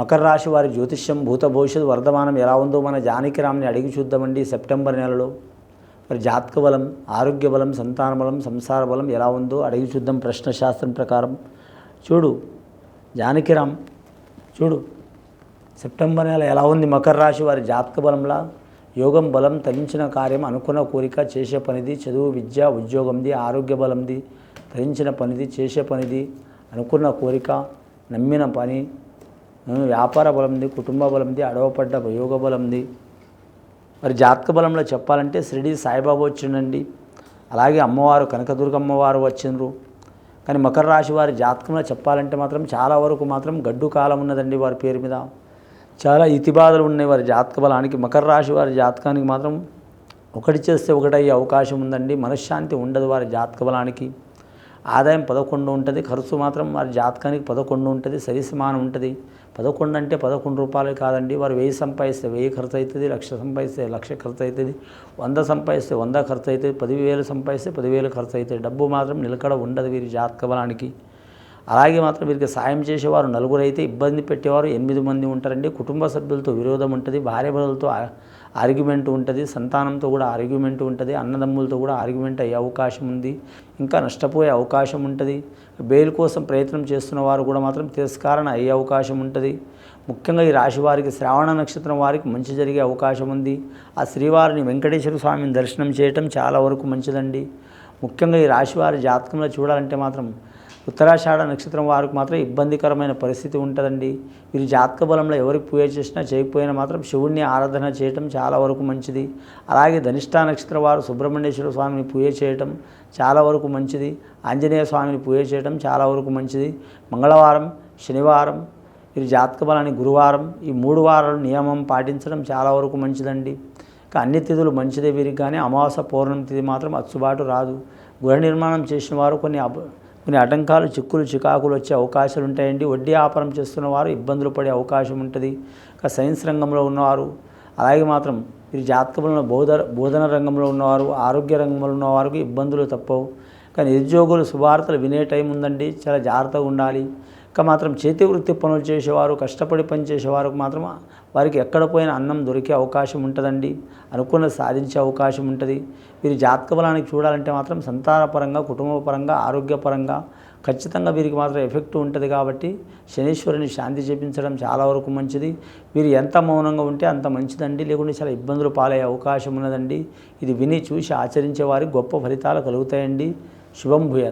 మకర రాశి వారి జ్యోతిష్యం భూత భవిష్యత్తు వర్ధమానం ఎలా ఉందో మన జానకిరామ్ని అడిగి చూద్దామండి సెప్టెంబర్ నెలలో. మరి జాతక బలం ఆరోగ్య బలం సంతాన బలం సంసార బలం ఎలా ఉందో అడిగి చూద్దాం ప్రశ్న శాస్త్రం ప్రకారం. చూడు జానకిరామ్ చూడు. సెప్టెంబర్ నెల ఎలా ఉంది? మకర రాశి వారి జాతక బలంలా? యోగం బలం తలించిన కార్యం అనుకున్న కోరిక చేసే పనిది చదువు విద్య ఉద్యోగంది ఆరోగ్య బలంది తలించిన పనిది చేసే పనిది అనుకున్న కోరిక నమ్మిన పని వ్యాపార బలంది కుటుంబ బలంది అడవపడ్డ యోగ బలంది. మరి జాతక బలంలో చెప్పాలంటే షిరిడి సాయిబాబా వచ్చిండండి. అలాగే అమ్మవారు కనకదుర్గమ్మవారు వచ్చిండ్రు. కానీ మకర రాశి వారి జాతకంలో చెప్పాలంటే మాత్రం చాలా వరకు మాత్రం గడ్డు కాలం ఉన్నదండి వారి పేరు మీద. చాలా ఇతిబాధలు ఉన్నాయి వారి జాతక బలానికి. మకర రాశి వారి జాతకానికి మాత్రం ఒకటి చేస్తే ఒకటి అయ్యే అవకాశం ఉందండి. మనశ్శాంతి ఉండదు వారి జాతక బలానికి. ఆదాయం పదకొండు ఉంటుంది ఖర్చు మాత్రం వారి జాతకానికి పదకొండు ఉంటుంది సరిసమానం ఉంటుంది. పదకొండు అంటే పదకొండు రూపాయలు కాదండి. వారు వెయ్యి సంపాదిస్తే వెయ్యి ఖర్చు అవుతుంది లక్ష సంపాదిస్తే లక్ష ఖర్చు అవుతుంది వంద సంపాదిస్తే వంద ఖర్చు అవుతుంది పదివేలు సంపాదిస్తే పదివేలు ఖర్చు అవుతుంది డబ్బు మాత్రం నిలకడ ఉండదు వీరి జాతక బలానికి. అలాగే మాత్రం వీరికి సాయం చేసేవారు. నలుగురు అయితే ఇబ్బంది పెట్టేవారు. ఎనిమిది మంది ఉంటారండి. కుటుంబ సభ్యులతో విరోధం ఉంటుంది. భార్యభర్తలతో ఆర్గ్యుమెంట్ ఉంటుంది. సంతానంతో కూడా ఆర్గ్యుమెంట్ ఉంటుంది. అన్నదమ్ములతో కూడా ఆర్గ్యుమెంట్ అయ్యే అవకాశం ఉంది. ఇంకా నష్టపోయే అవకాశం ఉంటుంది. బెయిల్ కోసం ప్రయత్నం చేస్తున్న వారు కూడా మాత్రం తిరస్కారణ అయ్యే అవకాశం ఉంటుంది. ముఖ్యంగా ఈ రాశి వారికి శ్రావణ నక్షత్రం వారికి మంచి జరిగే అవకాశం ఉంది. ఆ శ్రీవారిని వెంకటేశ్వర స్వామిని దర్శనం చేయటం చాలా వరకు మంచిదండి. ముఖ్యంగా ఈ రాశి వారి జాతకంలో చూడాలంటే మాత్రం ఉత్తరాషాఢ నక్షత్రం వారికి మాత్రం ఇబ్బందికరమైన పరిస్థితి ఉంటుందండి. వీరి జాతక బలంలో ఎవరికి పూజ చేసినా చేయకపోయినా మాత్రం శివుణ్ణి ఆరాధన చేయటం చాలా వరకు మంచిది. అలాగే ధనిష్టా నక్షత్రం వారు సుబ్రహ్మణ్యేశ్వర స్వామిని పూజ చేయటం చాలా వరకు మంచిది. ఆంజనేయ స్వామిని పూజ చేయటం చాలా వరకు మంచిది. మంగళవారం శనివారం వీరి జాతక బలాన్ని గురువారం ఈ మూడు వారాలు నియమం పాటించడం చాలా వరకు మంచిదండి. ఇంకా అన్ని తిథులు మంచిదే వీరికి కానీ అమావాస్య పౌర్ణమి తిథి మాత్రం అచ్చుబాటు రాదు. గృహ నిర్మాణం చేసిన వారు కొన్ని అబ కొన్ని ఆటంకాలు చిక్కులు చికాకులు వచ్చే అవకాశాలు ఉంటాయండి. వడ్డీ వ్యాపారం చేస్తున్న వారు ఇబ్బందులు పడే అవకాశం ఉంటుంది. ఇక సైన్స్ రంగంలో ఉన్నవారు అలాగే మాత్రం మీరు జాతకంలో బోధ బోధన రంగంలో ఉన్నవారు ఆరోగ్య రంగంలో ఉన్నవారికి ఇబ్బందులు తప్పవు. కానీ నిరుద్యోగులు శుభార్తలు వినే టైం ఉందండి. చాలా జాగ్రత్తగా ఉండాలి. మాత్రం చేతి వృత్తి పనులు చేసేవారు కష్టపడి పని మాత్రం వారికి ఎక్కడ పోయిన అన్నం దొరికే అవకాశం ఉంటుందండి. అనుకున్న సాధించే అవకాశం ఉంటుంది. వీరి జాతక బలానికి చూడాలంటే మాత్రం సంతానపరంగా కుటుంబపరంగా ఆరోగ్యపరంగా ఖచ్చితంగా వీరికి మాత్రం ఎఫెక్ట్ ఉంటుంది కాబట్టి శనీశ్వరుని శాంతి చేపించడం చాలా వరకు మంచిది. వీరు ఎంత మౌనంగా ఉంటే అంత మంచిదండి. లేకుంటే చాలా ఇబ్బందులు పాలయ్యే అవకాశం ఉన్నదండి. ఇది విని చూసి ఆచరించే వారికి గొప్ప ఫలితాలు కలుగుతాయండి. శుభం భూయత్.